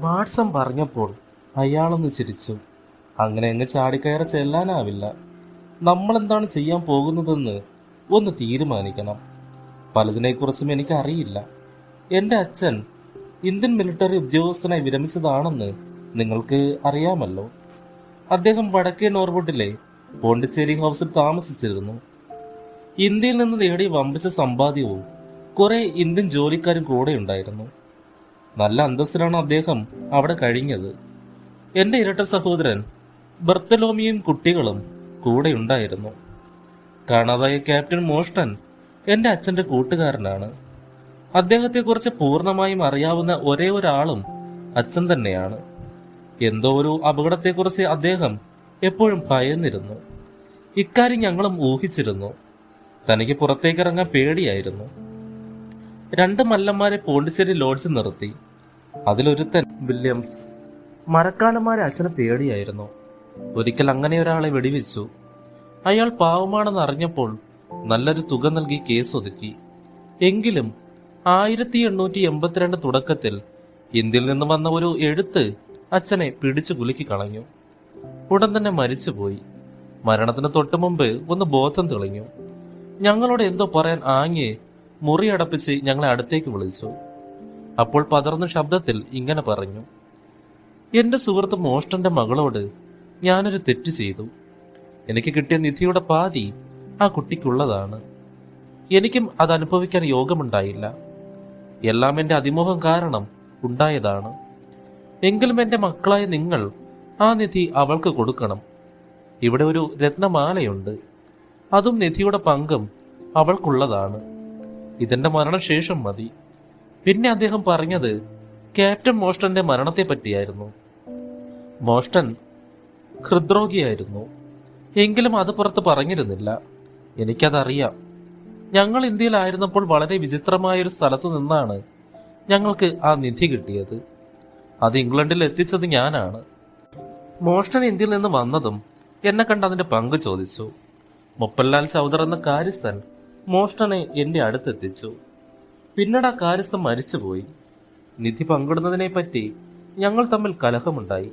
വാട്സം പറഞ്ഞപ്പോൾ അയാളൊന്ന് ചിരിച്ചു. അങ്ങനെ എന്നെ ചാടിക്കയറി ചെല്ലാനാവില്ല. നമ്മളെന്താണ് ചെയ്യാൻ പോകുന്നതെന്ന് ഒന്ന് തീരുമാനിക്കണം. പലതിനെക്കുറിച്ചും എനിക്ക് അറിയില്ല എന്റെ അച്ഛൻ ഇന്ത്യൻ മിലിറ്ററി ഉദ്യോഗസ്ഥനായി വിരമിച്ചതാണെന്ന് നിങ്ങൾക്ക് അറിയാമല്ലോ. അദ്ദേഹം വടക്കേ നോർവുഡിലെ പോണ്ടിച്ചേരി ഹൗസിൽ താമസിച്ചിരുന്നു. ഇന്ത്യയിൽ നിന്ന് നേടിയ വമ്പിച്ച സമ്പാദ്യവും കുറെ ഇന്ത്യൻ ജോലിക്കാരും കൂടെ ഉണ്ടായിരുന്നു. നല്ല അന്തസ്സിലാണ് അദ്ദേഹം അവിടെ കഴിഞ്ഞത്. എന്റെ ഇരട്ട സഹോദരൻ ബർത്തലോമിയും കുട്ടികളും കൂടെ ഉണ്ടായിരുന്നു. കാണാതായ ക്യാപ്റ്റൻ മോഷ്ടൻ എന്റെ അച്ഛന്റെ കൂട്ടുകാരനാണ്. അദ്ദേഹത്തെക്കുറിച്ച് പൂർണമായും അറിയാവുന്ന ഒരേ ഒരാളും അച്ഛൻ തന്നെയാണ്. എന്തോ ഒരു അപകടത്തെക്കുറിച്ച് അദ്ദേഹം എപ്പോഴും ഭയന്നിരുന്നു. ഇക്കാര്യം ഞങ്ങളും ഊഹിച്ചിരുന്നു. തനിക്ക് പുറത്തേക്കിറങ്ങാൻ പേടിയായിരുന്നു. രണ്ട് മല്ലന്മാരെ പോണ്ടിച്ചേരി ലോഡ്ജിൽ നിർത്തി. അതിലൊരുത്തൻ വില്യംസ്. മരക്കാലന്മാരെ അച്ഛന് പേടിയായിരുന്നു. ഒരിക്കൽ അങ്ങനെ ഒരാളെ വെടിവെച്ചു. അയാൾ പാവമാണെന്ന് അറിഞ്ഞപ്പോൾ നല്ലൊരു തുക നൽകി കേസ് ഒതുക്കി. എങ്കിലും ആയിരത്തി എണ്ണൂറ്റി എൺപത്തിരണ്ട് തുടക്കത്തിൽ ഇന്ത്യയിൽ നിന്ന് വന്ന ഒരു എഴുത്ത് അച്ഛനെ പിടിച്ചു കുലുക്കി കളഞ്ഞു. ഉടൻ തന്നെ മരിച്ചുപോയി. മരണത്തിന് തൊട്ടു മുമ്പ് ഒന്ന് ബോധം തെളിഞ്ഞു. ഞങ്ങളോട് എന്തോ പറയാൻ ആങ്ങി മുറി അടപ്പിച്ച് ഞങ്ങളെ അടുത്തേക്ക് വിളിച്ചു. അപ്പോൾ പതർന്ന ശബ്ദത്തിൽ ഇങ്ങനെ പറഞ്ഞു എന്റെ സുഹൃത്ത് മോഷ്ടന്റെ മകളോട് ഞാനൊരു തെറ്റ് ചെയ്തു. എനിക്ക് കിട്ടിയ നിധിയുടെ പാതി ആ കുട്ടിക്കുള്ളതാണ്. എനിക്കും അത് അനുഭവിക്കാൻ യോഗമുണ്ടായില്ല. എല്ലാം എന്റെ അതിമോഹം കാരണം ഉണ്ടായതാണ്. എങ്കിലും എന്റെ മക്കളായ നിങ്ങൾ ആ നിധി അവൾക്ക് കൊടുക്കണം. ഇവിടെ ഒരു രത്നമാലയുണ്ട്. അതും നിധിയുടെ പങ്കും അവൾക്കുള്ളതാണ്. ഇതിന്റെ മരണശേഷം മതി. പിന്നെ അദ്ദേഹം പറഞ്ഞത് ക്യാപ്റ്റൻ മോഷ്ടന്റെ മരണത്തെ പറ്റിയായിരുന്നു. മോഷ്ടൻ ഹൃദ്രോഗിയായിരുന്നു. എങ്കിലും അത് പുറത്ത് പറഞ്ഞിരുന്നില്ല. എനിക്കതറിയാം. ഞങ്ങൾ ഇന്ത്യയിലായിരുന്നപ്പോൾ വളരെ വിചിത്രമായ ഒരു സ്ഥലത്തു നിന്നാണ് ഞങ്ങൾക്ക് ആ നിധി കിട്ടിയത്. അത് ഇംഗ്ലണ്ടിൽ എത്തിച്ചത് ഞാനാണ്. മോഷ്ടൻ ഇന്ത്യയിൽ നിന്ന് വന്നതും എന്നെ കണ്ട് അതിന്റെ പങ്ക് ചോദിച്ചു. മുപ്പൻലാൽ ചൗദർ എന്ന കാര്യസ്ഥൻ മോഷ്ടനെ എന്റെ അടുത്തെത്തിച്ചു. പിന്നീട് ആ മരിച്ചുപോയി. നിധി പങ്കിടുന്നതിനെ പറ്റി ഞങ്ങൾ തമ്മിൽ കലഹമുണ്ടായി.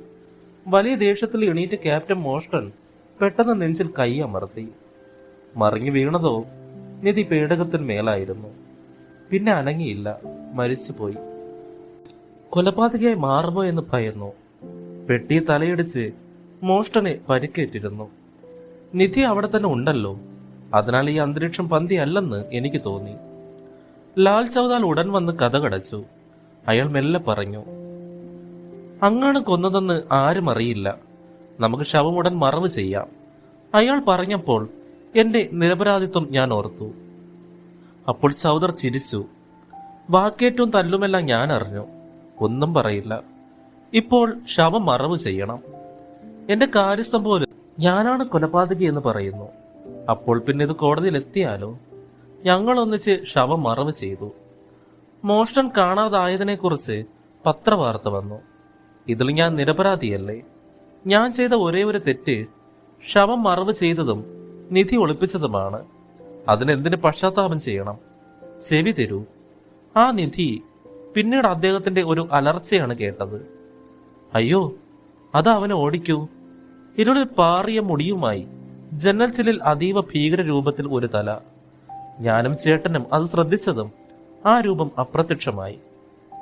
വലിയ ദേഷ്യത്തിൽ എണീറ്റ ക്യാപ്റ്റൻ മോഷ്ടൻ പെട്ടെന്ന് നെഞ്ചിൽ കൈ അമർത്തി. മറിഞ്ഞു വീണതോ നിധി പേടകത്തിന്മേലായിരുന്നു. പിന്നെ അനങ്ങിയില്ല മരിച്ചുപോയി. കൊലപാതകയായി മാറുമോ എന്ന് ഭയന്നു. പെട്ടി തലയിടിച്ച് മോഷ്ടനെ പരിക്കേറ്റിരുന്നു. നിധി അവിടെ തന്നെ ഉണ്ടല്ലോ. അതിനാൽ ഈ അന്തരീക്ഷം പന്തിയല്ലെന്ന് എനിക്ക് തോന്നി. ലാൽ ചൗദാൽ ഉടൻ വന്ന് കഥ കടച്ചു. അയാൾ മെല്ലെ പറഞ്ഞു അങ്ങാണ് കൊന്നതെന്ന് ആരും അറിയില്ല. നമുക്ക് ശവം ഉടൻ മറവ് ചെയ്യാം. അയാൾ പറഞ്ഞപ്പോൾ എന്റെ നിരപരാധിത്വം ഞാൻ ഓർത്തു. അപ്പോൾ ചൗദർ ചിരിച്ചു. വാക്കേറ്റവും തല്ലുമെല്ലാം ഞാൻ അറിഞ്ഞു. ഒന്നും പറയില്ല. ഇപ്പോൾ ശവം മറവ് ചെയ്യണം. എന്റെ കാര്യസ്ഥം പോലും ഞാനാണ് കൊലപാതകി എന്ന് പറയുന്നു. അപ്പോൾ പിന്നെ ഇത് കോടതിയിൽ എത്തിയാലോ? ഞങ്ങൾ ഒന്നിച്ച് ശവം മറവ് ചെയ്തു. മോഷ്ടൻ കാണാതായതിനെക്കുറിച്ച് പത്രവാർത്ത വന്നു. ഇതിൽ ഞാൻ നിരപരാധിയല്ലേ? ഞാൻ ചെയ്ത ഒരേ ഒരു തെറ്റ് ശവം മറവ് ചെയ്തതും നിധി ഒളിപ്പിച്ചതുമാണ്. അതിനെന്തിന് പശ്ചാത്താപം ചെയ്യണം? ചെവി തരൂ. ആ നിധി പിന്നീട് അദ്ദേഹത്തിന്റെ ഒരു അലർച്ചയാണ് കേട്ടത്. അയ്യോ അത് അവനെ ഓടിക്കൂ. ഇരുളിൽ പാറിയ മുടിയുമായി ജനൽ ചില്ലിൽ അതീവ ഭീകര രൂപത്തിൽ ഒരു തല. ഞാനും ചേട്ടനും അത് ശ്രദ്ധിച്ചതും ആ രൂപം അപ്രത്യക്ഷമായി.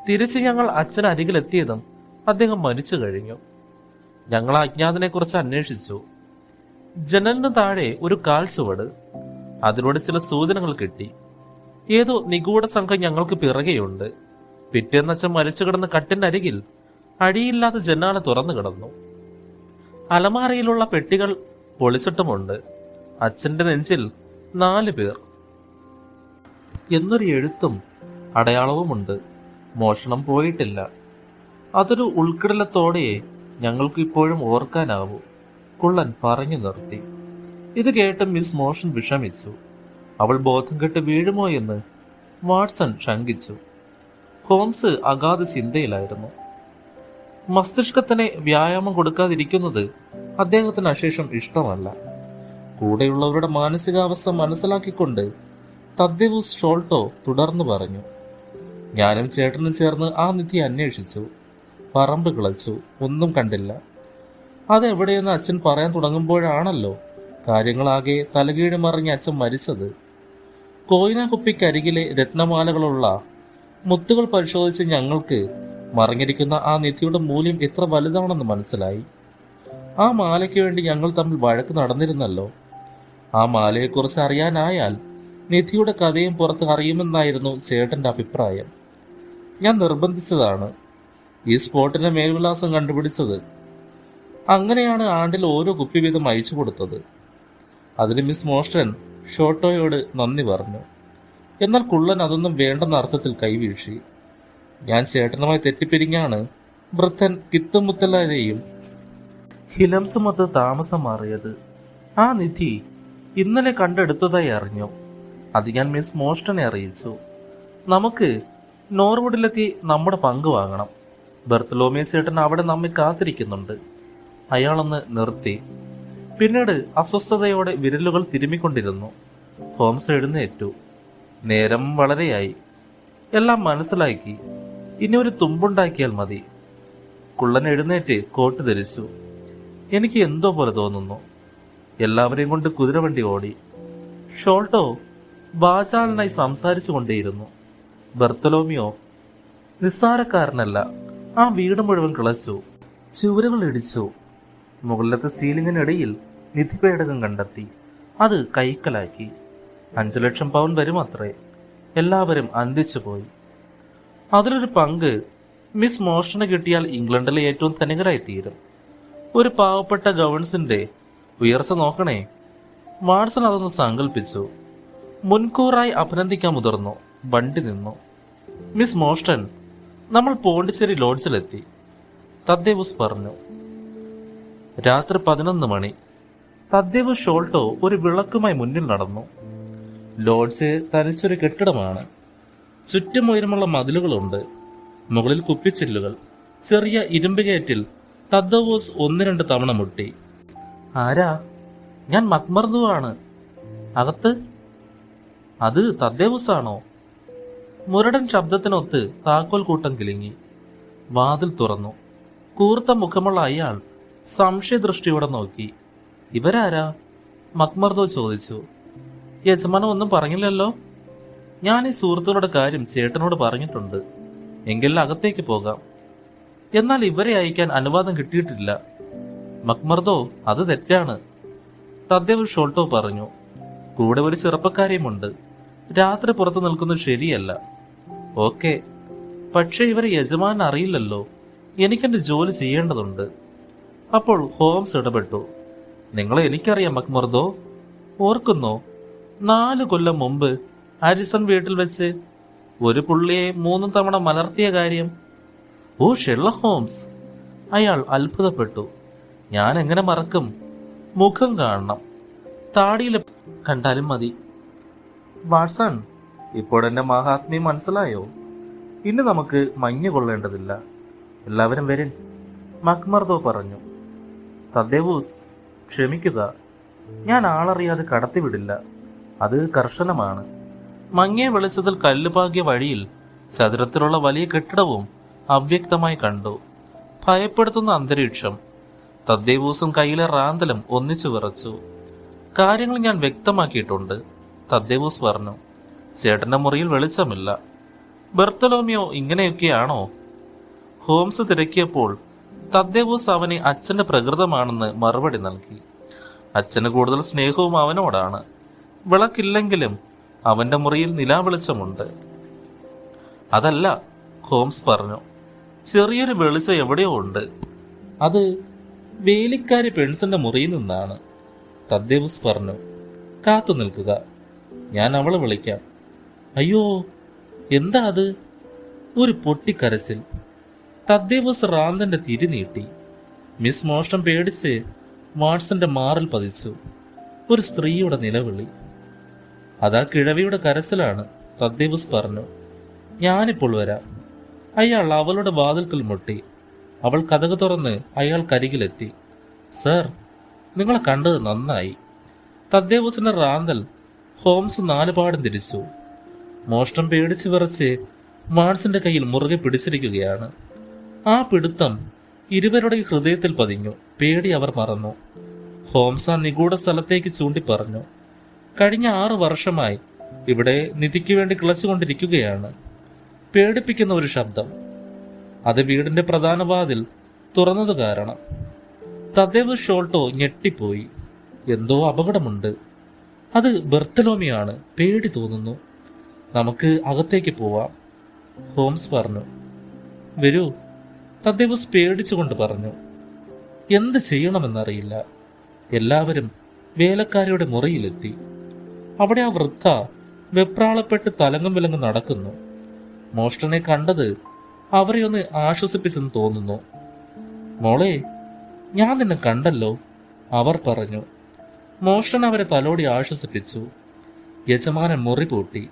തിരിച്ച് ഞങ്ങൾ അച്ഛൻ അരികിലെത്തിയതും അദ്ദേഹം മരിച്ചു കഴിഞ്ഞു. ഞങ്ങൾ അജ്ഞാതനെ കുറിച്ച് അന്വേഷിച്ചു. ജനലിന് താഴെ ഒരു കാൽ ചുവട് അതിലൂടെ ചില സൂചനകൾ കിട്ടി. ഏതോ നിഗൂഢ സംഘം ഞങ്ങൾക്ക് പിറകെയുണ്ട്. പിറ്റേന്നച്ഛൻ മരിച്ചു കിടന്ന കട്ടിന്റെ അരികിൽ അടിയില്ലാത്ത ജനാല തുറന്നു കിടന്നു. അലമാരയിലുള്ള പെട്ടികൾ പൊളിച്ചിട്ടുമുണ്ട്. അച്ഛന്റെ നെഞ്ചിൽ നാല് പേർ. എന്നൊരു എഴുത്തും അടയാളവുമുണ്ട്. മോഷണം പോയിട്ടില്ല. അതൊരു ഉൾക്കിടലത്തോടെയേ ഞങ്ങൾക്ക് ഇപ്പോഴും ഓർക്കാനാവൂ. കുള്ളൻ പറഞ്ഞു നിർത്തി. ഇത് കേട്ട് മിസ് മോഷൻ വിഷമിച്ചു. അവൾ ബോധം കെട്ട് വീഴുമോ എന്ന് വാട്സൺ ശങ്കിച്ചു. ഹോംസ് അഗാധ ചിന്തയിലായിരുന്നു. മസ്തിഷ്കത്തിന് വ്യായാമം കൊടുക്കാതിരിക്കുന്നത് അദ്ദേഹത്തിന് അശേഷം ഇഷ്ടമല്ല. കൂടെയുള്ളവരുടെ മാനസികാവസ്ഥ മനസ്സിലാക്കിക്കൊണ്ട് തദ്യവൂസ് ഷോൾട്ടോ തുടർന്നു പറഞ്ഞു. ഞാനും ചേട്ടനും ചേർന്ന് ആ നിധി അന്വേഷിച്ചു. പറമ്പ് കിളച്ചു. ഒന്നും കണ്ടില്ല. അതെവിടെയെന്ന് അച്ഛൻ പറയാൻ തുടങ്ങുമ്പോഴാണല്ലോ കാര്യങ്ങളാകെ തലകീഴ് മറിഞ്ഞ് അച്ഛൻ മരിച്ചത്. കോയിന കുപ്പിക്കരികിലെ രത്നമാലകളുള്ള മുത്തുകൾ പരിശോധിച്ച് ഞങ്ങൾക്ക് മറിഞ്ഞിരിക്കുന്ന ആ നിധിയുടെ മൂല്യം എത്ര വലുതാണെന്ന് മനസ്സിലായി. ആ മാലയ്ക്ക് വേണ്ടി ഞങ്ങൾ തമ്മിൽ വഴക്ക് നടന്നിരുന്നല്ലോ. ആ മാലയെക്കുറിച്ച് അറിയാനായാൽ നിധിയുടെ കഥയും പുറത്ത് അറിയുമെന്നായിരുന്നു ചേട്ടന്റെ അഭിപ്രായം. ഞാൻ നിർബന്ധിച്ചതാണ്. ഈ സ്പോട്ടിന്റെ മേൽവിലാസം കണ്ടുപിടിച്ചത്. അങ്ങനെയാണ് ആണ്ടിൽ ഓരോ കുപ്പി വീതം അയച്ചു കൊടുത്തത്. അതിന് മിസ് മോഷ്ടൻ ഷോട്ടോയോട് നന്ദി പറഞ്ഞു. എന്നാൽ കുള്ളൻ അതൊന്നും വേണ്ടെന്ന അർത്ഥത്തിൽ കൈവീഴ്ചി ഞാൻ ചേട്ടനുമായി തെറ്റിപ്പിരിഞ്ഞാണ് വൃദ്ധൻ കിത്തുമുത്തലാരെയും ഹിലംസുമൊത്ത് താമസം മാറിയത്. ആ നിധി ഇന്നലെ കണ്ടെടുത്തതായി അറിഞ്ഞു. അത് ഞാൻ മിസ് മോസ്റ്റനെ അറിയിച്ചു. നമുക്ക് നോർവുഡിലെത്തി നമ്മുടെ പങ്ക് വാങ്ങണം. ബർത്തലോമിയ ചേട്ടൻ അവിടെ നമ്മെ കാത്തിരിക്കുന്നുണ്ട്. അയാളൊന്ന് നിർത്തി. പിന്നീട് അസ്വസ്ഥതയോടെ വിരലുകൾ തിരുമ്മിക്കൊണ്ടിരുന്നു. ഹോംസ് എഴുന്നേറ്റു. നേരം വളരെയായി. എല്ലാം മനസ്സിലാക്കി. ഇനി ഒരു തുമ്പുണ്ടാക്കിയാൽ മതി. കുള്ളൻ എഴുന്നേറ്റ് കോട്ട് ധരിച്ചു. എനിക്ക് എന്തോ പോലെ തോന്നുന്നു. എല്ലാവരെയും കൊണ്ട് കുതിരവണ്ടി ഓടി. ഷോൾട്ടോ ബാചാലിനായി സംസാരിച്ചു കൊണ്ടേയിരുന്നു. ബർത്തലോമിയോ നിസ്സാരക്കാരനല്ല. ആ വീട് മുഴുവൻ കിളച്ചു. ചുവരുകൾ ഇടിച്ചു. മുകളിലത്തെ സീലിങ്ങിനിടയിൽ നിധിപേടകം കണ്ടെത്തി. അത് കൈക്കലാക്കി. അഞ്ചു ലക്ഷം പൗണ്ട് വരും അത്രേ എല്ലാവരും അന്തിച്ചു പോയി. അതിലൊരു പങ്ക് മിസ് മോഷന് കിട്ടിയാൽ ഇംഗ്ലണ്ടിലെ ഏറ്റവും ധനികരായി തീരും ഒരു പാവപ്പെട്ട ഗവൺസിന്റെ ഉയർച്ച നോക്കണേ. വാട്സൺ അതൊന്ന് സങ്കല്പിച്ചു മുൻകൂറായി അഭിനന്ദിക്കാൻ മുതിർന്നു. വണ്ടി നിന്നു. മിസ് മോഷ്ടൻ നമ്മൾ പോണ്ടിച്ചേരി ലോഡ്ജിലെത്തി. തദ്ദേവുസ് പറഞ്ഞു രാത്രി പതിനൊന്ന് മണി. തദ്ദേവ് ഷോൾട്ടോ ഒരു വിളക്കുമായി മുന്നിൽ നടന്നു. ലോഡ്ജ് തനിച്ചൊരു കെട്ടിടമാണ്. ചുറ്റും ഉയരമുള്ള മതിലുകളുണ്ട്. മുകളിൽ കുപ്പിച്ചില്ലുകൾ. ചെറിയ ഇരുമ്പ് കയറ്റിൽ തദ്ദവോസ് ഒന്ന് രണ്ട് തവണ മുട്ടി. ആരാ? ഞാൻ മത്മർദുവാണ്. അകത്ത് അത് തദ്ദേവുസാണോ? മുരടൻ ശബ്ദത്തിനൊത്ത് താക്കോൽ കൂട്ടം കിളിങ്ങി വാതിൽ തുറന്നു. കൂർത്ത മുഖമുള്ള അയാൾ സംശയദൃഷ്ടിയോടെ നോക്കി. ഇവരാരാ? മക്മർദോ ചോദിച്ചു. യജമാനോ ഒന്നും പറഞ്ഞില്ലല്ലോ? ഞാൻ ഈ സുഹൃത്തുക്കളുടെ കാര്യം ചേട്ടനോട് പറഞ്ഞിട്ടുണ്ട്. എങ്കിൽ അകത്തേക്ക് പോകാം. എന്നാൽ ഇവരെ അയക്കാൻ അനുവാദം കിട്ടിയിട്ടില്ല. മക്മർദോ അത് തെറ്റാണ്. തദ്ദേവ് ഷോൾട്ടോ പറഞ്ഞു. കൂടെ ഒരു ചെറുപ്പക്കാരിയുമുണ്ട്. രാത്രി പുറത്തു നിൽക്കുന്നത് ശരിയല്ല. ഓക്കെ. പക്ഷേ ഇവരെ യജമാൻ അറിയില്ലല്ലോ. എനിക്കെന്റെ ജോലി ചെയ്യേണ്ടതുണ്ട്. അപ്പോൾ ഹോംസ് ഇടപെട്ടു. നിങ്ങളെ എനിക്കറിയാം മക്മർദോ. ഓർക്കുന്നോ? നാല് കൊല്ലം മുമ്പ് ഹാരിസൺ വീട്ടിൽ വെച്ച് ഒരു പുള്ളിയെ മൂന്ന് തവണ മലർത്തിയ കാര്യം. ഓ ഷെള്ള ഹോംസ്. അയാൾ അത്ഭുതപ്പെട്ടു. ഞാൻ എങ്ങനെ മറക്കും? മുഖം കാണണം. താടിയിൽ കണ്ടാലും മതി. വാട്സൺ ഇപ്പോഴെന്റെ മഹാത്മ്യം മനസ്സിലായോ? ഇനി നമുക്ക് മഞ്ഞ് കൊള്ളേണ്ടതില്ല. എല്ലാവരും വരും മക്മർദോ പറഞ്ഞു. തദ്ദേവൂസ് ക്ഷമിക്കുക. ഞാൻ ആളറിയാതെ കടത്തിവിടില്ല അത് കർശനമാണ്. മങ്ങിയ വെളിച്ചത്തിൽ കല്ലുപാകിയ വഴിയിൽ ചതുരത്തിലുള്ള വലിയ കെട്ടിടവും അവ്യക്തമായി കണ്ടു. ഭയപ്പെടുത്തുന്ന അന്തരീക്ഷം. തദ്ദേവൂസും കയ്യിലെ റാന്തലും ഒന്നിച്ചു വിറച്ചു. കാര്യങ്ങൾ ഞാൻ വ്യക്തമാക്കിയിട്ടുണ്ട് തദ്ദേവൂസ് പറഞ്ഞു. ചേട്ടന്റെ മുറിയിൽ വെളിച്ചമില്ല. ബെർത്തലോമിയോ ഇങ്ങനെയൊക്കെയാണോ? ഹോംസ് തിരക്കിയപ്പോൾ തദ്ദേവൂസ് അവനെ അച്ഛന്റെ പ്രകൃതമാണെന്ന് മറുപടി നൽകി. അച്ഛന് കൂടുതൽ സ്നേഹവും അവനോടാണ്. വിളക്കില്ലെങ്കിലും അവന്റെ മുറിയിൽ നിലാവെളിച്ചമുണ്ട്. അതല്ല ഹോംസ് പറഞ്ഞു ചെറിയൊരു വെളിച്ചം എവിടെയോ ഉണ്ട്. അത് വേലിക്കാരി പെൺസിന്റെ മുറിയിൽ നിന്നാണ്. തദ്ദേവസ് പറഞ്ഞു കാത്തു നിൽക്കുക. ഞാൻ അവളെ വിളിക്കാം. അയ്യോ എന്താ അത്? ഒരു പൊട്ടിക്കരച്ചിൽ. തദ്ദേവസ് റാന്തന്റെ തിരി നീട്ടി. മിസ് മോഷ്ടം പേടിച്ച് വാട്സന്റെ മാറിൽ പതിച്ചു. ഒരു സ്ത്രീയുടെ നിലവിളി. അതാ കിഴവിയുടെ കരച്ചിലാണ് തദ്ദേവസ് പറഞ്ഞു. ഞാനിപ്പോൾ വരാം. അയാൾ അവളുടെ വാതിൽക്കൽ മുട്ടി. അവൾ കഥക തുറന്ന് അയാൾ കരികിലെത്തി സർ നിങ്ങളെ കണ്ടത് നന്നായി. തദ്ദേവസിന്റെ റാന്തൽ ഹോംസ് നാലുപാടും തിരിച്ചു. മോഷ്ടം പേടിച്ചു വിറച്ച് മാർസിന്റെ കയ്യിൽ മുറുകെ പിടിച്ചിരിക്കുകയാണ്. ആ പിടുത്തം ഇരുവരുടെ ഹൃദയത്തിൽ പതിഞ്ഞു. പേടി അവർ മറന്നു. ഹോംസ് നിഗൂഢ സ്ഥലത്തേക്ക് ചൂണ്ടി പറഞ്ഞു കഴിഞ്ഞ ആറു വർഷമായി ഇവിടെ നിധിക്ക് വേണ്ടി കിളച്ചുകൊണ്ടിരിക്കുകയാണ്. പേടിപ്പിക്കുന്ന ഒരു ശബ്ദം. അത് വീടിന്റെ പ്രധാന വാതിൽ തുറന്നത് കാരണം. തദേവ് ഷോൾട്ടോ ഞെട്ടിപ്പോയി. എന്തോ അപകടമുണ്ട്. അത് ബെർത്തലോമിയാണ്. പേടി തോന്നുന്നു. നമുക്ക് അകത്തേക്ക് പോവാം. ഹോംസ് പറഞ്ഞു. വരൂ. തദ്ദേവസ് പേടിച്ചുകൊണ്ട് പറഞ്ഞു. എന്ത് ചെയ്യണമെന്നറിയില്ല. എല്ലാവരും വേലക്കാരിയുടെ മുറിയിലെത്തി. അവിടെ ആ വൃദ്ധ വെപ്രാളപ്പെട്ട് തലങ്ങും വിലങ്ങും നടക്കുന്നു. മോഷ്ടനെ കണ്ടത് അവരെയൊന്ന് ആശ്വസിപ്പിച്ചെന്ന് തോന്നുന്നു. മോളെ ഞാൻ നിന്നെ കണ്ടല്ലോ അവർ പറഞ്ഞു. മോഷ്ടൻ അവരെ തലോടി ആശ്വസിപ്പിച്ചു. യജമാനൻ മുറി പൂട്ടി.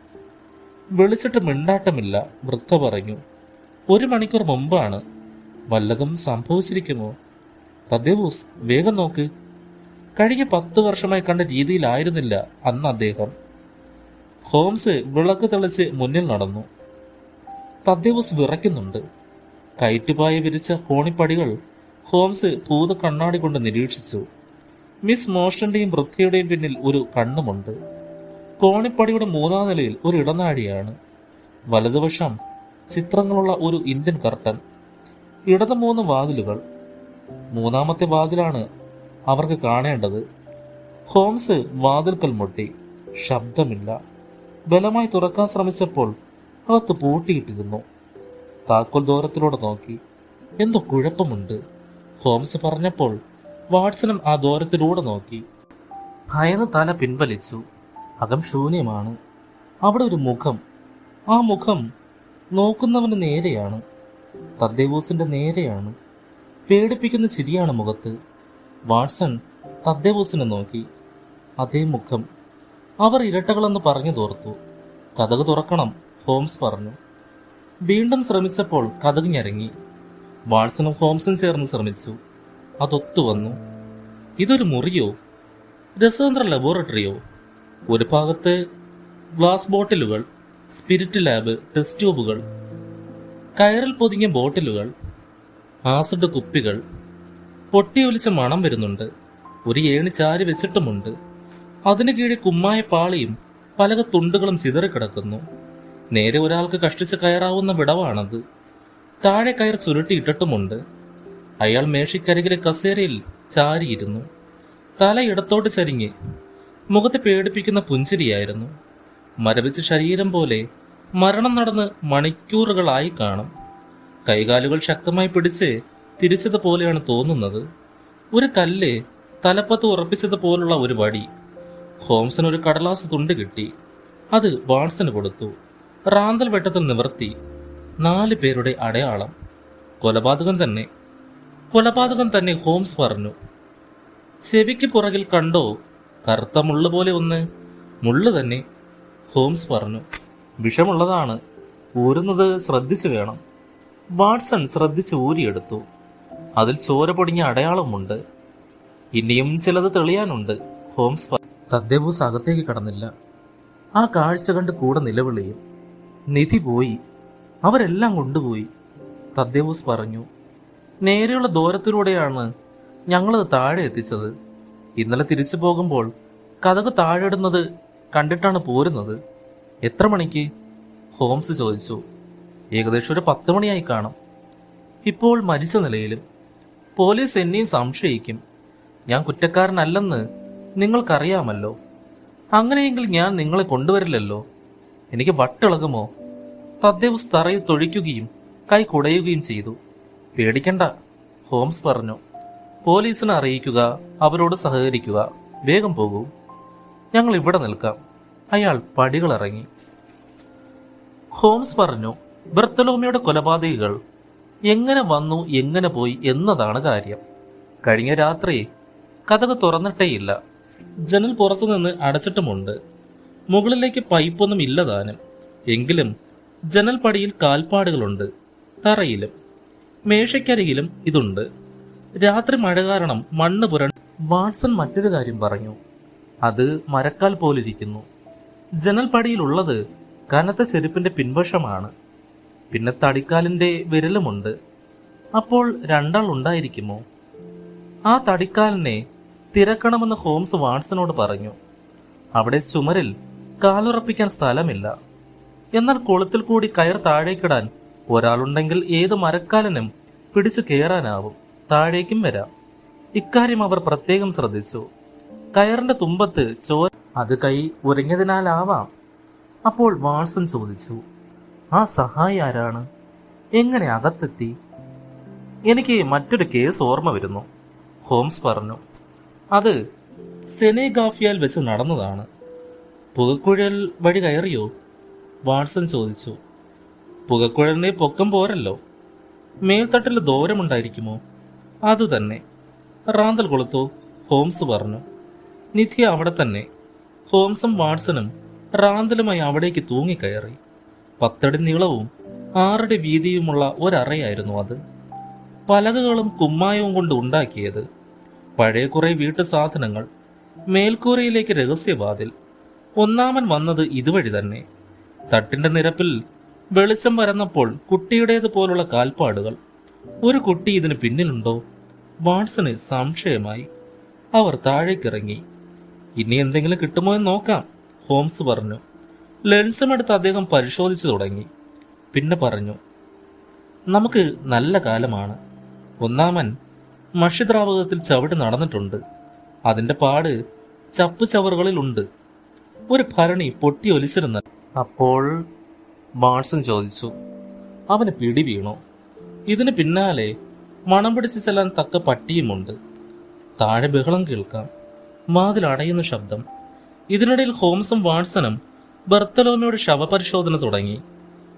വിളിച്ചിട്ട് മിണ്ടാട്ടമില്ല വൃദ്ധ പറഞ്ഞു. ഒരു മണിക്കൂർ മുമ്പാണ്. വല്ലതും സംഭവിച്ചിരിക്കുമോ? തദ്ദേവൂസ് വേഗം നോക്ക്. കഴിഞ്ഞ പത്ത് വർഷമായി കണ്ട രീതിയിലായിരുന്നില്ല അന്ന് അദ്ദേഹം. ഹോംസ് വിളക്ക് തെളിച്ച് മുന്നിൽ നടന്നു. തദ്ദേവൂസ് വിറയ്ക്കുന്നുണ്ട്. കയറ്റുപായ വിരിച്ച കോണിപ്പടികൾ ഹോംസ് ഭൂത കണ്ണാടി കൊണ്ട് നിരീക്ഷിച്ചു. മിസ് മോഷന്റെയും വൃത്തിയുടെയും പിന്നിൽ ഒരു കണ്ണുമുണ്ട്. കോണിപ്പടിയുടെ മൂന്നാം നിലയിൽ ഒരു ഇടനാഴിയാണ്. വലതുവശം ചിത്രങ്ങളുള്ള ഒരു ഇന്ത്യൻ കർട്ടൻ. ഇടത് മൂന്ന് വാതിലുകൾ. മൂന്നാമത്തെ വാതിലാണ് അവർക്ക് കാണേണ്ടത്. ഹോംസ് വാതിൽക്കൽ മുട്ടി. ശബ്ദമില്ല. ബലമായി തുറക്കാൻ ശ്രമിച്ചപ്പോൾ അകത്ത് പൂട്ടിയിട്ടിരുന്നു. താക്കോൽ ദൂരത്തിലൂടെ നോക്കി. എന്തോ കുഴപ്പമുണ്ട്. ഹോംസ് പറഞ്ഞപ്പോൾ വാട്സണും ആ ദൂരത്തിലൂടെ നോക്കി. ഭയന്ന് തല പിൻവലിച്ചു. അകം ശൂന്യമാണ്. അവിടെ ഒരു മുഖം. ആ മുഖം നോക്കുന്നവന് നേരെയാണ്. തദ്ദേവൂസിന്റെ നേരെയാണ്. പേടിപ്പിക്കുന്ന ചിരിയാണ് മുഖത്ത്. വാട്സൺ തദ്ദേവൂസിനെ നോക്കി. അതേ മുഖം. അവർ ഇരട്ടകളെന്ന് പറഞ്ഞു തോർത്തു. കഥക് തുറക്കണം ഹോംസ് പറഞ്ഞു. വീണ്ടും ശ്രമിച്ചപ്പോൾ കഥക് ഞരങ്ങി. വാട്സണും ഹോംസും ചേർന്ന് ശ്രമിച്ചു. അതൊത്തു വന്നു. ഇതൊരു മുറിയോ? രസതന്ത്ര ലബോറട്ടറിയോ ഒരു ഭാഗത്ത് ഗ്ലാസ് ബോട്ടിലുകൾ സ്പിരിറ്റ് ലാബ് ടെസ്റ്റ് ട്യൂബുകൾ കയറിൽ പൊതിഞ്ഞ ബോട്ടിലുകൾ ആസിഡ് കുപ്പികൾ പൊട്ടിയൊലിച്ച മണം വരുന്നുണ്ട്. ഒരു ഏണി ചാരി വെച്ചിട്ടുമുണ്ട്. അതിന് കീഴിൽ കുമ്മായ പാളിയും പലക തുണ്ടുകളും ചിതറിക്കിടക്കുന്നു. നേരെ ഒരാൾക്ക് കഷ്ടിച്ച് കയറാവുന്ന വിടവാണത്. താഴെ കയർ ചുരുട്ടിയിട്ടിട്ടുമുണ്ട്. അയാൾ മേശിക്കരികിലെ കസേരയിൽ ചാരിയിരുന്നു. തല ഇടത്തോട്ട് ചരിഞ്ഞ് മുഖത്തെ പേടിപ്പിക്കുന്ന പുഞ്ചിരിയായിരുന്നു. മരവിച്ച ശരീരം പോലെ മരണം നടന്ന് മണിക്കൂറുകളായി കാണും. കൈകാലുകൾ ശക്തമായി പിടിച്ച് തിരിച്ചതുപോലെയാണ് തോന്നുന്നത്. ഒരു കല്ല് തലപ്പത്ത് ഉറപ്പിച്ചതുപോലുള്ള ഒരു വടി. ഹോംസൺ ഒരു കടലാസ് തുണ്ട് കിട്ടി. അത് വാൺസന് കൊടുത്തു. റാന്തൽ വെട്ടത്തിൽ നിവർത്തി. നാല് പേരുടെ അടയാളം. കൊലപാതകം തന്നെ. കൊലപാതകം തന്നെ ഹോംസ് പറഞ്ഞു. ചെവിക്ക് പുറകിൽ കണ്ടോ? കറുത്ത മുള്ളു പോലെ ഒന്ന്. മുള്ളു തന്നെ ഹോംസ് പറഞ്ഞു. വിഷമുള്ളതാണ്. ഊരുന്നത് ശ്രദ്ധിച്ചു വേണം. വാട്സൺ ശ്രദ്ധിച്ച് ഊരിയെടുത്തു. അതിൽ ചോര പൊടിഞ്ഞ അടയാളമുണ്ട് ഇനിയും ചിലത് തെളിയാനുണ്ട് ഹോംസ് തദ്ദേവൂസ് അകത്തേക്ക് കടന്നില്ല. ആ കാഴ്ച കണ്ട് കൂടെ നിലവിളിയും. നിധി പോയി. അവരെല്ലാം കൊണ്ടുപോയി. തദ്ദേവൂസ് പറഞ്ഞു നേരെയുള്ള ദൂരത്തിലൂടെയാണ് ഞങ്ങളത് താഴെ എത്തിച്ചത്. ഇന്നലെ തിരിച്ചു പോകുമ്പോൾ കഥക് താഴെടുന്നത് കണ്ടിട്ടാണ് പോരുന്നത്. എത്ര മണിക്ക്? ഹോംസ് ചോദിച്ചു ഏകദേശം ഒരു പത്ത് മണിയായി കാണും. ഇപ്പോൾ മരിച്ച നിലയിലും പോലീസ് എന്നെയും സംശയിക്കും. ഞാൻ കുറ്റക്കാരനല്ലെന്ന് നിങ്ങൾക്കറിയാമല്ലോ. അങ്ങനെയെങ്കിൽ ഞാൻ നിങ്ങളെ കൊണ്ടുവരില്ലല്ലോ. എനിക്ക് വട്ടിളകുമോ? തദ്ദേവസ് തറയിൽ തൊഴിക്കുകയും കൈ കുടയുകയും ചെയ്തു. പേടിക്കണ്ട ഹോംസ് പറഞ്ഞു. പോലീസിനെ അറിയിക്കുക അവരോട് സഹകരിക്കുക. വേഗം പോകൂ. ഞങ്ങൾ ഇവിടെ നിൽക്കാം. അയാൾ പടികളിറങ്ങി. ഹോംസ് പറഞ്ഞു ബർത്തലോമിയുടെ കൊലപാതകികൾ എങ്ങനെ വന്നു എങ്ങനെ പോയി എന്നതാണ് കാര്യം. കഴിഞ്ഞ രാത്രി കഥക് തുറന്നിട്ടേയില്ല. ജനൽ പുറത്തുനിന്ന് അടച്ചിട്ടുമുണ്ട്. മുകളിലേക്ക് പൈപ്പൊന്നും ഇല്ലതാനും എങ്കിലും ജനൽ പടിയിൽ കാൽപ്പാടുകളുണ്ട്. തറയിലും മേശയ്ക്കരികിലും ഇതുണ്ട്. രാത്രി മഴ കാരണം മണ്ണ് പുര വാട്സൺ മറ്റൊരു കാര്യം പറഞ്ഞു. അത് മരക്കാൽ പോലിരിക്കുന്നു. ജനൽ പടിയിലുള്ളത് കനത്ത ചെരുപ്പിന്റെ പിൻവശമാണ്. പിന്നെ തടിക്കാലിന്റെ വിരലുമുണ്ട്. അപ്പോൾ രണ്ടാൾ ഉണ്ടായിരിക്കുമോ? ആ തടിക്കാലിനെ തിരക്കണമെന്ന് ഹോംസ് വാട്സനോട് പറഞ്ഞു. അവിടെ ചുമരിൽ കാലുറപ്പിക്കാൻ സ്ഥലമില്ല. എന്നാൽ കുളത്തിൽ കൂടി കയർ താഴേക്കിടാൻ ഒരാളുണ്ടെങ്കിൽ ഏത് മരക്കാലനും പിടിച്ചു കയറാനാവും. താഴേക്കും വരാം. ഇക്കാര്യം അവർ പ്രത്യേകം ശ്രദ്ധിച്ചു. കയറിന്റെ തുമ്പത്ത് ചോര അത് കൈ ഉരഞ്ഞതിനാലാവാം അപ്പോൾ വാൾസൺ ചോദിച്ചു ആ സഹായി ആരാണ്? എങ്ങനെ അകത്തെത്തി? എനിക്ക് മറ്റൊരു കേസ് ഓർമ്മ വരുന്നു ഹോംസ് പറഞ്ഞു. അത് സെനേഗാഫിയാൽ വെച്ച് നടന്നതാണ്. പുകക്കുഴൽ വഴി കയറിയോ? വാട്സൺ ചോദിച്ചു പുകക്കുഴലിന്റെ പൊക്കം പോരല്ലോ? മേൽത്തട്ടിൽ ദൂരമുണ്ടായിരിക്കുമോ? അതുതന്നെ. റാന്തൽ കൊളുത്തു. ഹോംസ് പറഞ്ഞു നിധി അവിടെ തന്നെ. ഹോംസും വാട്സണും റാന്തലുമായി അവിടേക്ക് തൂങ്ങിക്കയറി. പത്തടി നീളവും ആറടി വീതിയുമുള്ള ഒരറയായിരുന്നു അത്. പലകകളും കുമ്മായവും കൊണ്ട് ഉണ്ടാക്കിയത് പഴയ കുറെ വീട്ടു സാധനങ്ങൾ മേൽക്കൂരയിലേക്ക് രഹസ്യവാതിൽ. ഒന്നാമൻ വന്നത് ഇതുവഴി തന്നെ. തട്ടിന്റെ നിരപ്പിൽ വെളിച്ചം പരന്നപ്പോൾ കുട്ടിയുടേത് പോലുള്ള കാൽപ്പാടുകൾ. ഒരു കുട്ടി ഇതിന് പിന്നിലുണ്ടോ? വാട്സന് സംശയമായി. അവർ താഴേക്കിറങ്ങി. ഇനി എന്തെങ്കിലും കിട്ടുമോ എന്ന് നോക്കാം ഹോംസ് പറഞ്ഞു. ലെൻസും എടുത്ത് അദ്ദേഹം പരിശോധിച്ചു തുടങ്ങി. പിന്നെ പറഞ്ഞു നമുക്ക് നല്ല കാലമാണ്. ഒന്നാമൻ മഷിദ്രാവകത്തിൽ ചവിട് നടന്നിട്ടുണ്ട്. അതിന്റെ പാട് ചപ്പ് ചവറുകളിലുണ്ട് ഒരു ഭരണി പൊട്ടി ഒലിച്ചിരുന്ന അപ്പോൾ വാട്സൺ ചോദിച്ചു അവന് പിടി വീണു. ഇതിന് പിന്നാലെ മണം പിടിച്ച് ചെല്ലാൻ തക്ക പട്ടിയുമുണ്ട്. താഴെ ബഹളം കേൾക്കാം. വാതിൽ അടയുന്ന ശബ്ദം. ഇതിനിടയിൽ ഹോംസും വാട്സണും ബർത്തലോമയുടെ ശവപരിശോധന തുടങ്ങി.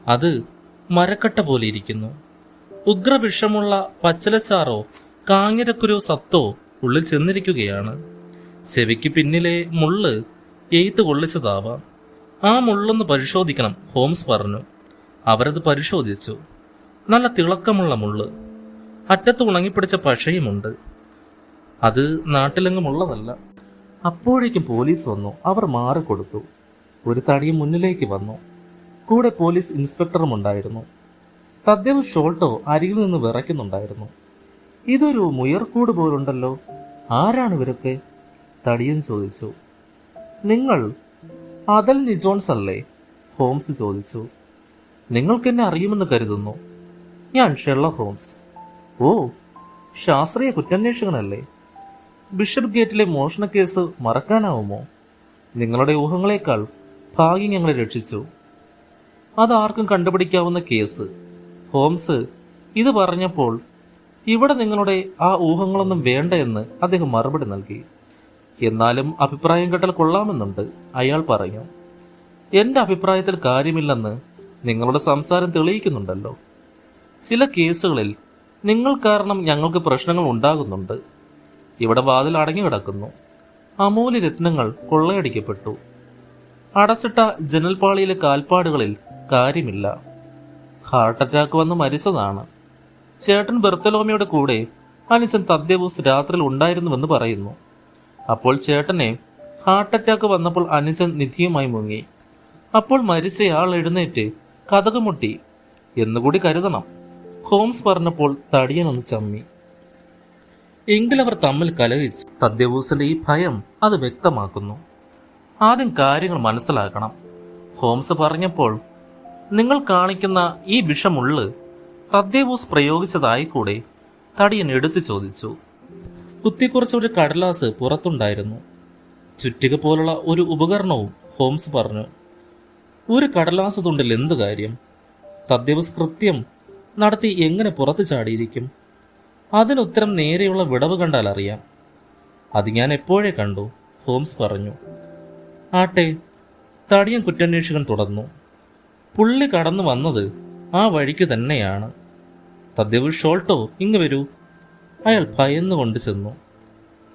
അത് മരക്കട്ട പോലെ ഇരിക്കുന്നു. ഉഗ്രവിഷമുള്ള പച്ചലച്ചാറോ കാങ്ങിരക്കുരോ സത്തോ ഉള്ളിൽ ചെന്നിരിക്കുകയാണ്. ചെവിക്ക് പിന്നിലെ മുള്ള് എയ്ത്ത് കൊള്ളിച്ചതാവാം. ആ മുള്ളൊന്ന് പരിശോധിക്കണം ഹോംസ് പറഞ്ഞു. അവരത് പരിശോധിച്ചു. നല്ല തിളക്കമുള്ള മുള്ള്. അറ്റത്ത് ഉണങ്ങിപ്പിടിച്ച പശയുമുണ്ട്. അത് നാട്ടിലെങ്ങുമുള്ളതല്ല അപ്പോഴേക്കും പോലീസ് വന്നു. അവർ മാറിക്കൊടുത്തു ഒരു തടിയും മുന്നിലേക്ക് വന്നു. കൂടെ പോലീസ് ഇൻസ്പെക്ടറും ഉണ്ടായിരുന്നു. തദ്ദേവ് ഷോൾട്ടോ അരികിൽ നിന്ന് വിറയ്ക്കുന്നുണ്ടായിരുന്നു. ഇതൊരു മുയർക്കൂട് പോലുണ്ടല്ലോ. ആരാണ് ഇവരൊക്കെ തടിയൻ ചോദിച്ചു. നിങ്ങൾ അതൽ നിജോൺസ് അല്ലേ? ഹോംസ് ചോദിച്ചു. നിങ്ങൾക്ക് എന്നെ അറിയുമെന്ന് കരുതുന്നു. ഞാൻ ഷെർള ഹോംസ്. ഓ ശാസ്ത്രീയ കുറ്റാന്വേഷകനല്ലേ? ബിഷപ്പ് ഗേറ്റിലെ മോഷണ കേസ് മറക്കാനാവുമോ? നിങ്ങളുടെ ഊഹങ്ങളെക്കാൾ ഭാഗ്യം ഞങ്ങളെ രക്ഷിച്ചു. അതാർക്കും കണ്ടുപിടിക്കാവുന്ന കേസ്. ഹോംസ് ഇത് പറഞ്ഞപ്പോൾ ഇവിടെ നിങ്ങളുടെ ആ ഊഹങ്ങളൊന്നും വേണ്ട എന്ന് അദ്ദേഹം മറുപടി നൽകി. എന്നാലും അഭിപ്രായം കേട്ടാൽ കൊള്ളാമെന്നുണ്ട്. അയാൾ പറഞ്ഞു എന്റെ അഭിപ്രായത്തിൽ കാര്യമില്ലെന്ന് നിങ്ങളുടെ സംസാരം തെളിയിക്കുന്നുണ്ടല്ലോ. ചില കേസുകളിൽ നിങ്ങൾ കാരണം ഞങ്ങൾക്ക് പ്രശ്നങ്ങൾ ഉണ്ടാകുന്നുണ്ട്. ഇവിടെ വാതിൽ അടങ്ങി കിടക്കുന്നു. അമൂല്യ രത്നങ്ങൾ കൊള്ളയടിക്കപ്പെട്ടു. അടച്ചിട്ട ജനൽപാളിയിലെ കാൽപ്പാടുകളിൽ കാര്യമില്ല. ഹാർട്ട് അറ്റാക്ക് വന്ന് മരിച്ചതാണ്. ചേട്ടൻ ബെർത്തലോമയുടെ കൂടെ അനുസൻ തദ്ദേവൂസ് രാത്രിയിൽ ഉണ്ടായിരുന്നുവെന്ന് പറയുന്നു. അപ്പോൾ ചേട്ടനെ ഹാർട്ട് അറ്റാക്ക് വന്നപ്പോൾ അനുജൻ നിധിയുമായി മുങ്ങി. അപ്പോൾ മരിച്ചയാൾ എഴുന്നേറ്റ് കഥകുമുട്ടി. എന്നുകൂടി കരുതണം. ഹോംസ് പറഞ്ഞപ്പോൾ തടിയനൊന്ന് ചമ്മി. എങ്കിലവർ തമ്മിൽ കലഹിച്ചു തദ്യവൂസിന്റെ ഈ ഭയം അത് വ്യക്തമാക്കുന്നു. ആദ്യം കാര്യങ്ങൾ മനസ്സിലാക്കണം. ഹോംസ് പറഞ്ഞപ്പോൾ നിങ്ങൾ കാണിക്കുന്ന ഈ വിഷമുള്ള് തദ്ദേവൂസ് പ്രയോഗിച്ചതായിക്കൂടെ? തടിയൻ എടുത്തു ചോദിച്ചു. കുത്തിക്കുറച്ച ഒരു കടലാസ് പുറത്തുണ്ടായിരുന്നു. ചുറ്റിക പോലുള്ള ഒരു ഉപകരണവും ഹോംസ് പറഞ്ഞു ഒരു കടലാസ് തുണ്ടിൽ എന്ത് കാര്യം? തദ്ദേശ കൃത്യം നടത്തി എങ്ങനെ പുറത്തു ചാടിയിരിക്കും? അതിനുത്തരം നേരെയുള്ള വിടവ് കണ്ടാൽ അറിയാം. അത് ഞാൻ എപ്പോഴേ കണ്ടു ഹോംസ് പറഞ്ഞു. ആട്ടെ തടിയൻ കുറ്റാന്വേഷകൻ തുടർന്നു. പുള്ളി കടന്നു വന്നത് ആ വഴിക്ക് തന്നെയാണ്. തദ്ദേശ ഷോൾട്ടോ ഇങ്ങ് വരൂ. അയാൾ ഭയന്നുകൊണ്ട് ചെന്നു.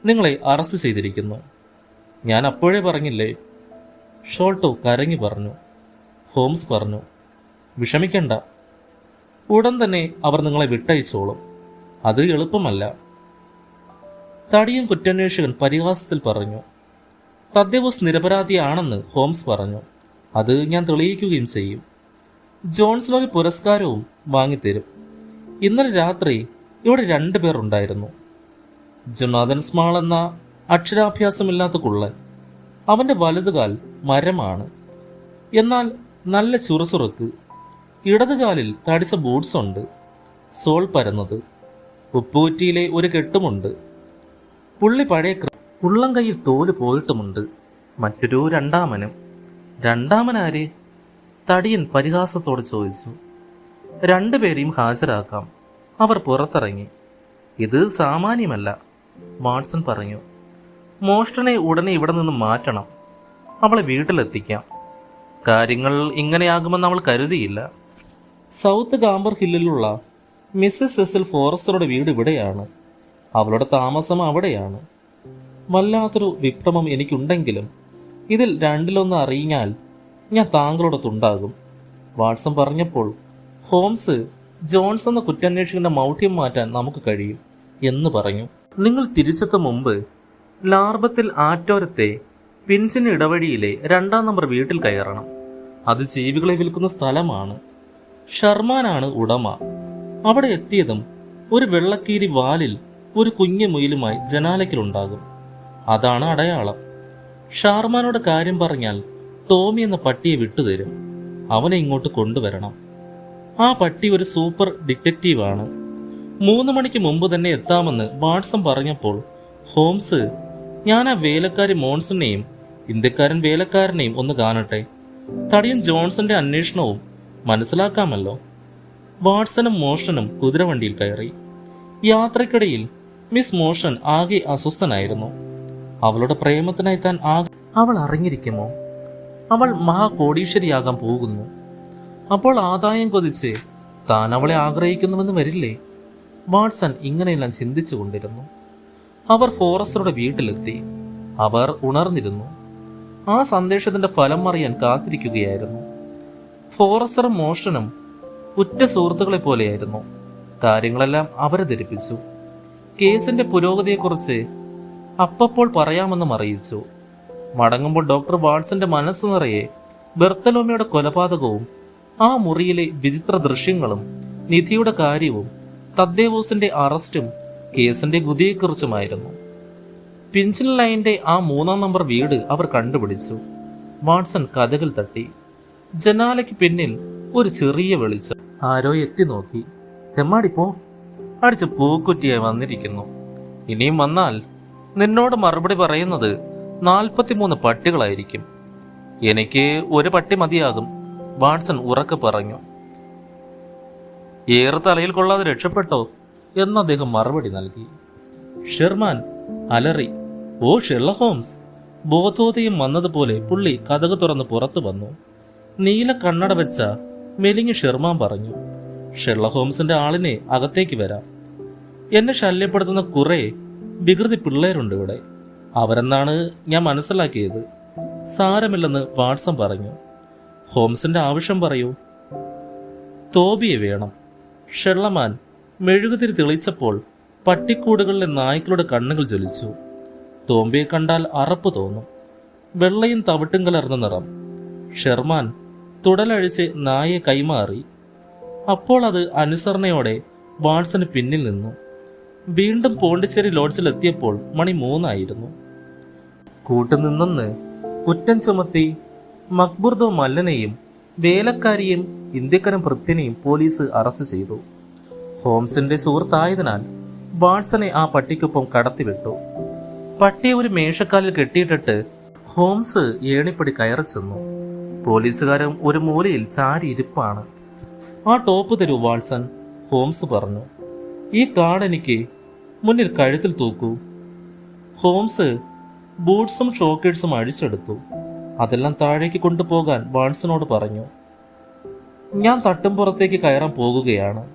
നിങ്ങളെ അറസ്റ്റ് ചെയ്തിരിക്കുന്നു. ഞാൻ അപ്പോഴേ പറഞ്ഞില്ലേ? ഷോൾട്ടോ കരങ്ങി പറഞ്ഞു. ഹോംസ് പറഞ്ഞു വിഷമിക്കണ്ട. ഉടൻ തന്നെ അവർ നിങ്ങളെ വിട്ടയച്ചോളും. അത് എളുപ്പമല്ല. തടിയും കുറ്റാന്വേഷകൻ പരിഹാസത്തിൽ പറഞ്ഞു തദ്ദേവോസ് നിരപരാധിയാണെന്ന് ഹോംസ് പറഞ്ഞു. അത് ഞാൻ തെളിയിക്കുകയും ചെയ്യും. ജോൺസൺ ഒരു പുരസ്കാരവും വാങ്ങിത്തരും. ഇന്നലെ രാത്രി ഇവിടെ രണ്ടുപേർ ഉണ്ടായിരുന്നു ജൊനാഥൻ സ്മാൾ എന്ന അക്ഷരാഭ്യാസമില്ലാത്ത കുള്ളൻ. അവന്റെ വലതുകാൽ മരമാണ്. എന്നാൽ നല്ല ചുറുചുറുക്ക്. ഇടതുകാലിൽ തടിച്ച ബൂട്ട്സ് ഉണ്ട്. സോൾ പരന്നത്. ഉപ്പുകുറ്റിയിലെ ഒരു കെട്ടുമുണ്ട്. പുള്ളി പഴയ ഉള്ളം കയ്യിൽ തോൽ പോയിട്ടുമുണ്ട്. മറ്റൊരു രണ്ടാമനും. രണ്ടാമനാരെ? തടിയൻ പരിഹാസത്തോടെ ചോദിച്ചു. രണ്ടുപേരെയും ഹാജരാക്കാം. അവർ പുറത്തിറങ്ങി. ഇത് സാമാന്യമല്ല വാട്സൺ പറഞ്ഞു. മോഷ്ടനെ ഉടനെ ഇവിടെ നിന്ന് മാറ്റണം. അവളെ വീട്ടിലെത്തിക്കാം. കാര്യങ്ങൾ ഇങ്ങനെയാകുമെന്ന് അവൾ കരുതിയില്ല. സൗത്ത് ഗാംബർ ഹില്ലിലുള്ള മിസ്സസ് സെസിൽ ഫോറസ്റ്ററുടെ വീട് ഇവിടെയാണ്. അവളുടെ താമസം അവിടെയാണ്. വല്ലാത്തൊരു വിപ്ലവം എനിക്കുണ്ടെങ്കിലും ഇതിൽ രണ്ടിലൊന്ന് അറിഞ്ഞാൽ ഞാൻ താങ്കളോടൊത്തുണ്ടാകും. വാട്സൺ പറഞ്ഞപ്പോൾ ഹോംസ് ജോൺസ് എന്ന കുറ്റാന്വേഷകന്റെ മൗഢ്യം മാറ്റാൻ നമുക്ക് കഴിയും എന്ന് പറഞ്ഞു. നിങ്ങൾ തിരിച്ചെത്തും മുമ്പ് ലാർബത്തിൽ ആറ്റോരത്തെ പിൻസിന് ഇടവഴിയിലെ രണ്ടാം നമ്പർ വീട്ടിൽ കയറണം. അത് ജീവികളെ വിൽക്കുന്ന സ്ഥലമാണ്. ഷർമാനാണ് ഉടമ. അവിടെ എത്തിയതും ഒരു വെള്ളക്കീരി വാലിൽ ഒരു കുഞ്ഞു മുയിലുമായി ജനാലയ്ക്കിലുണ്ടാകും. അതാണ് അടയാളം. ഷാർമാനോട് കാര്യം പറഞ്ഞാൽ ടോമി എന്ന പട്ടിയെ വിട്ടുതരും. അവനെ ഇങ്ങോട്ട് കൊണ്ടുവരണം. ആ പട്ടി ഒരു സൂപ്പർ ഡിറ്റക്റ്റീവാണ്. മൂന്ന് മണിക്ക് മുമ്പ് തന്നെ എത്താമെന്ന് വാട്സൺ പറഞ്ഞപ്പോൾ ഹോംസ് ഞാൻ ആ വേലക്കാരി മോൺസണെയും ഇന്ത്യക്കാരൻ വേലക്കാരനെയും ഒന്ന് കാണട്ടെ. തടിയൻ ജോൺസന്റെ അന്വേഷണവും മനസ്സിലാക്കാമല്ലോ. വാട്സനും മോഷനും കുതിരവണ്ടിയിൽ കയറി. യാത്രക്കിടയിൽ മിസ് മോഷൻ ആകെ അസ്വസ്ഥനായിരുന്നു. അവളുടെ പ്രേമത്തിനായി താൻ ആകെ അവൾ അറിഞ്ഞിരിക്കുമോ? അവൾ മഹാകോടീശ്വരിയാകാൻ പോകുന്നു. അപ്പോൾ ആദായം കൊതിച്ച് താൻ അവളെ ആഗ്രഹിക്കുന്നുവെന്ന് വരില്ലേ? വാട്സൺ ഇങ്ങനെയെല്ലാം ചിന്തിച്ചു കൊണ്ടിരുന്നു. അവർ ഫോറസ്റ്ററുടെ വീട്ടിലെത്തി. അവർ ഉണർന്നിരുന്നു. ആ സന്ദേശത്തിന്റെ ഫലം അറിയാൻ കാത്തിരിക്കുകയായിരുന്നു. ഫോറസ്റ്ററും മോഷനും ഉറ്റ സുഹൃത്തുക്കളെ പോലെയായിരുന്നു. കാര്യങ്ങളെല്ലാം അവരെ ധരിപ്പിച്ചു. കേസിന്റെ പുരോഗതിയെക്കുറിച്ച് അപ്പപ്പോൾ പറയാമെന്നും അറിയിച്ചു. മടങ്ങുമ്പോൾ ഡോക്ടർ വാട്സന്റെ മനസ്സ് നിറയെ ബെർത്തലോമയുടെ കൊലപാതകവും ആ മുറിയിലെ വിചിത്ര ദൃശ്യങ്ങളും നിധിയുടെ കാര്യവും തദ്ദേവോസിന്റെ അറസ്റ്റും കേസിന്റെ ഗുതിയെക്കുറിച്ചുമായിരുന്നു. പിഞ്ചൻ ലൈന്റെ ആ മൂന്നാം നമ്പർ വീട് അവർ കണ്ടുപിടിച്ചു. വാട്സൺ കഥകൾ തട്ടി. ജനാലയ്ക്ക് പിന്നിൽ ഒരു ചെറിയ വെളിച്ചം. ആരോ എത്തി നോക്കി. തെമ്മാടിപ്പോ അടിച്ച് പൂക്കുറ്റിയായി വന്നിരിക്കുന്നു. ഇനിയും വന്നാൽ നിന്നോട് മറുപടി പറയുന്നത് നാൽപ്പത്തിമൂന്ന് പട്ടികളായിരിക്കും. എനിക്ക് ഒരു പട്ടി മതിയാകും. വാട്സൺ ഉറക്കെ പറഞ്ഞു. ഏറെ തലയിൽ കൊള്ളാതെ രക്ഷപ്പെട്ടോ എന്ന് അദ്ദേഹം മറുപടി നൽകി. ഷെർമാൻ അലറി ഓ ഷെർല ഹോംസ് ബോധോദയം വന്നതുപോലെ പുള്ളി കഥക് തുറന്ന് പുറത്തു വന്നു. നീല കണ്ണട വെച്ച മെലിങ്ങി ഷെർമാൻ പറഞ്ഞു ഷെർല ഹോംസിന്റെ ആളിനെ അകത്തേക്ക് വരാം. എന്നെ ശല്യപ്പെടുത്തുന്ന കുറെ വികൃതി പിള്ളേരുണ്ട് ഇവിടെ. അവരെന്നാണ് ഞാൻ മനസ്സിലാക്കിയത്? സാരമില്ലെന്ന് വാട്സൺ പറഞ്ഞു. ഹോംസിന്റെ ആവശ്യം പറയൂ. തോബിയെ വേണം. ഷെള്ളമാൻ മെഴുകുതിരി തെളിച്ചപ്പോൾ പട്ടിക്കൂടുകളിലെ നായ്ക്കളുടെ കണ്ണുകൾ ജ്വലിച്ചു. തോമ്പിയെ കണ്ടാൽ അറപ്പ് തോന്നും. വെള്ളയും തവിട്ടും കലർന്ന നിറം. ഷെർമാൻ തുടലഴിച്ച് നായെ കൈമാറി. അപ്പോൾ അത് അനുസരണയോടെ വാട്സന് പിന്നിൽ നിന്നു. വീണ്ടും പോണ്ടിച്ചേരി ലോഡ്ജിലെത്തിയപ്പോൾ മണി മൂന്നായിരുന്നു. കൂട്ടുനിന്നെന്ന് കുറ്റം ചുമത്തി മക്ബുർദോ മല്ലനെയും വേലക്കാരിയും ഇന്ത്യക്കാരൻ ഭൃത്യനെയും പോലീസ് അറസ്റ്റ് ചെയ്തു. ഹോംസിന്റെ സുഹൃത്തായതിനാൽ വാട്സനെ ആ പട്ടിക്കൊപ്പം കടത്തിവിട്ടു. പട്ടിയെ ഒരു മേശക്കാലിൽ കെട്ടിയിട്ടിട്ട് ഹോംസ് ഏണിപ്പടി കയറി ചെന്നു. പോലീസുകാരൻ ഒരു മൂലയിൽ ചാരി ഇരിപ്പാണ്. ആ ടോപ്പ് തരൂ വാട്സൺ ഹോംസ് പറഞ്ഞു. ഈ കാർഡ് എനിക്ക് മുന്നിൽ കഴുത്തിൽ തൂക്കൂ. ഹോംസ് ബൂട്ട്സും ഷോക്കേഴ്സും അഴിച്ചെടുത്തു. അതെല്ലാം താഴേക്ക് കൊണ്ടുപോകാൻ ബാൺസിനോട് പറഞ്ഞു. ഞാൻ തട്ടുംപുറത്തേക്ക് കയറാൻ പോകുകയാണ്.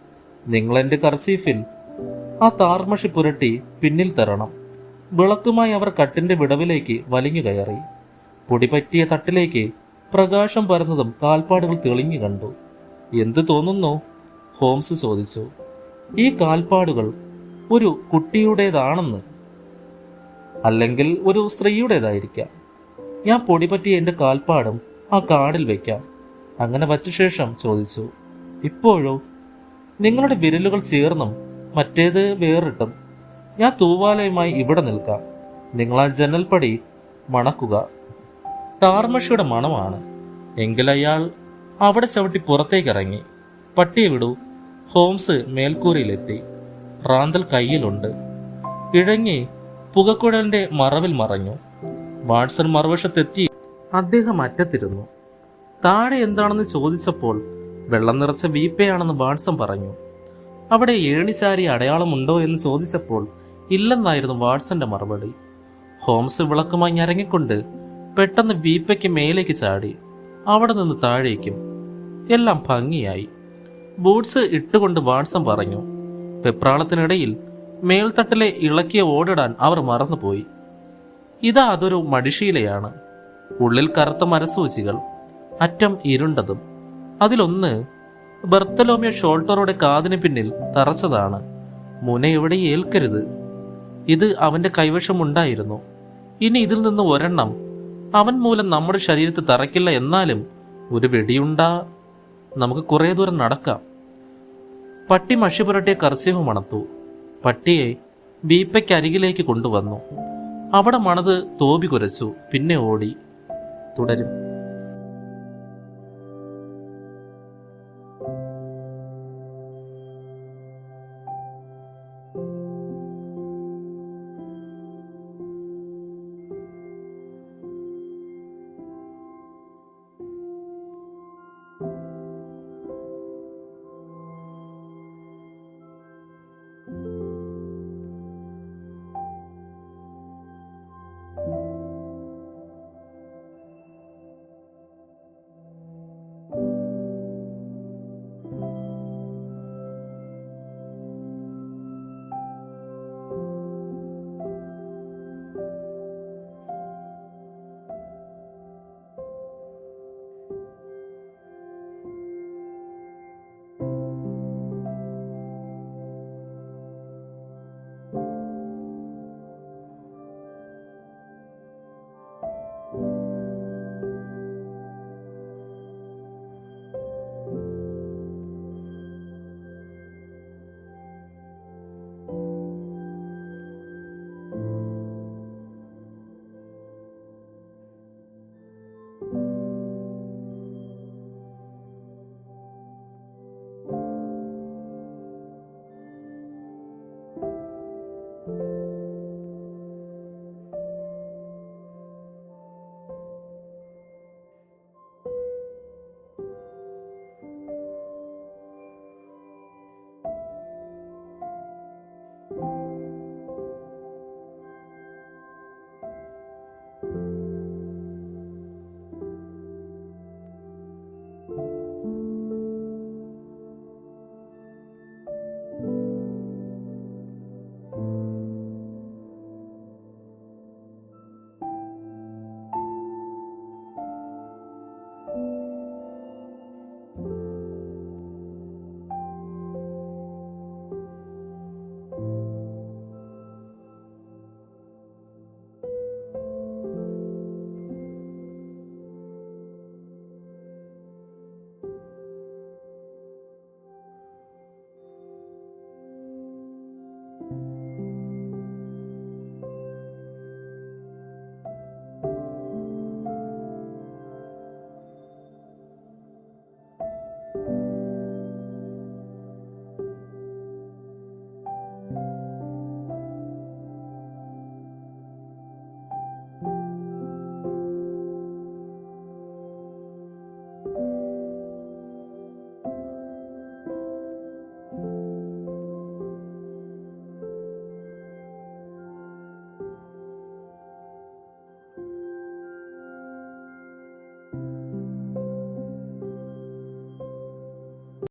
നിങ്ങൾ എന്റെ കർസീഫിൽ ആ താർമഷി പുരട്ടി പിന്നിൽ തരണം. വിളക്കുമായി അവർ കട്ടിന്റെ വിടവിലേക്ക് വലിഞ്ഞു കയറി. പൊടിപറ്റിയ തട്ടിലേക്ക് പ്രകാശം പരന്നതും കാൽപ്പാടുകൾ തെളിഞ്ഞു കണ്ടു. എന്തു തോന്നുന്നു? ഹോംസ് ചോദിച്ചു. ഈ കാൽപ്പാടുകൾ ഒരു കുട്ടിയുടേതാണെന്ന്. അല്ലെങ്കിൽ ഒരു സ്ത്രീയുടേതായിരിക്കാം. ഞാൻ പൊടി പറ്റിയ എന്റെ കാൽപ്പാടും ആ കാടിൽ വെക്കാം. അങ്ങനെ വച്ച ശേഷം ചോദിച്ചു ഇപ്പോഴോ? നിങ്ങളുടെ വിരലുകൾ ചേർന്നും മറ്റേത് വേറിട്ടും. ഞാൻ തൂവാലയുമായി ഇവിടെ നിൽക്കാം. നിങ്ങൾ ആ ജനൽപ്പടി മണക്കുക. താർമഷിയുടെ മണമാണ്. എങ്കിൽ അയാൾ അവിടെ ചവിട്ടി പുറത്തേക്ക് ഇറങ്ങി പട്ടിയെ വിടൂ. ഹോംസ് മേൽക്കൂരയിലെത്തി. റാന്തൽ കയ്യിലുണ്ട്. ഇഴങ്ങി പുകക്കുഴലിന്റെ മറവിൽ മറഞ്ഞു. വാട്സൺ മറുവശത്തെത്തി അദ്ദേഹം അറ്റത്തിരുന്നു. താഴെ എന്താണെന്ന് ചോദിച്ചപ്പോൾ വെള്ളം നിറച്ച വീപ്പയാണെന്ന് വാട്സൺ പറഞ്ഞു. അവിടെ ഏണിസാരി അടയാളമുണ്ടോ എന്ന് ചോദിച്ചപ്പോൾ ഇല്ലെന്നായിരുന്നു വാട്സന്റെ മറുപടി. ഹോംസ് വിളക്കുമായി ഞരങ്ങിക്കൊണ്ട് പെട്ടെന്ന് വീപ്പയ്ക്ക് മേലേക്ക് ചാടി. അവിടെ നിന്ന് താഴേക്കും. എല്ലാം ഭംഗിയായി. ബൂട്ട്സ് ഇട്ടുകൊണ്ട് വാട്സൺ പറഞ്ഞു. പെപ്രാളത്തിനിടയിൽ മേൽത്തട്ടിലെ ഇളക്കിയ ഓടിടാൻ അവർ മറന്നുപോയി. ഇതാ അതൊരു മടിശീലയാണ്. ഉള്ളിൽ കറുത്ത മരസൂചികൾ അറ്റം ഇരുണ്ടതും. അതിലൊന്ന് ബർത്തലോമിയ ഷോൾട്ടറുടെ കാതിന് പിന്നിൽ തറച്ചതാണ്. മുന എവിടെ ഏൽക്കരുത്. ഇത് അവന്റെ കൈവശമുണ്ടായിരുന്നു. ഇനി ഇതിൽ നിന്ന് ഒരെണ്ണം അവൻ മൂലം നമ്മുടെ ശരീരത്ത് തറയ്ക്കില്ല എന്നാലും ഒരു വെടിയുണ്ടാ. നമുക്ക് കുറേ ദൂരം നടക്കാം. പട്ടി മഷി പുരട്ടിയ കർച്ചീവ് മണത്തു പട്ടിയെ ബീപ്പയ്ക്ക് അരികിലേക്ക് കൊണ്ടുവന്നു. അവിടെ മണത് തോപി കുരച്ചു പിന്നെ ഓടി. തുടരും.